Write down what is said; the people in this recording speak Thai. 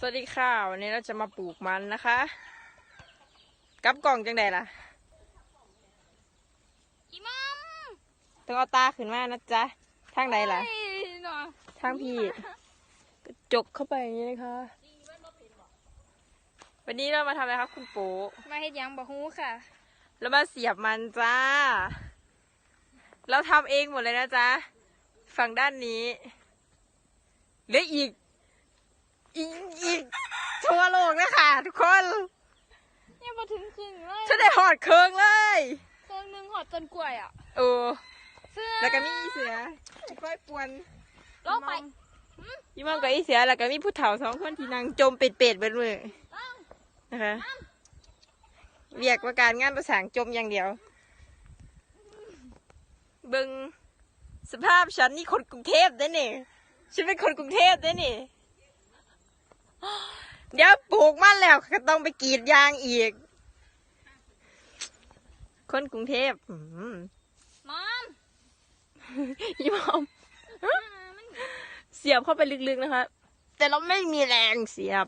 สวัสดีค่ะวันนี้เราจะมาปลูกมันนะคะกลับกล่องจังใดล่ะอีมอมต้องเอาตาขึ้นมานะจ๊ะทางใดล่ะเฮ้ยเนาะทางพี่กระจกเข้าไปอย่างนี้นะคะวันนี้เรามาทำอะไรครับคุณโป๊มาเฮ็ดหยังบ่ฮู้ค่ะเรามาเสียบมันจ้า เราทำเองหมดเลยนะจ๊ะฝั่งด้านนี้เหลืออีกอีกอีก ทั่วโลกนะคะ ทุกคนยังบ่ถึงครึ่งเลยฉันได้หอดเคืองเลยเครื่องหนึงหอดต้นกล้วยอะโอ้เสื้อแล้วก็มีอีเสืออีก้อยปวนลองไปยี่มังกับอีเสือแล้วก็มีผู้เฒ่าสองคนที่นั่งจมเป็ดเป็ดๆเบิดมือลองนะคะเรียกว่าการงานประสานจมอย่างเดียว เบิงสภาพฉันนี่คนกรุงเทพได้นี่ฉันเป็นคนกรุงเทพได้นี่ เดี๋ยวปลูกมันแล้วก็ต้องไปกรีดยางอีก คนกรุงเทพอืมมอมยี่มอมอ่ามันเสียบเข้าไปลึกๆนะคะ แต่เราไม่มีแรงเสียบ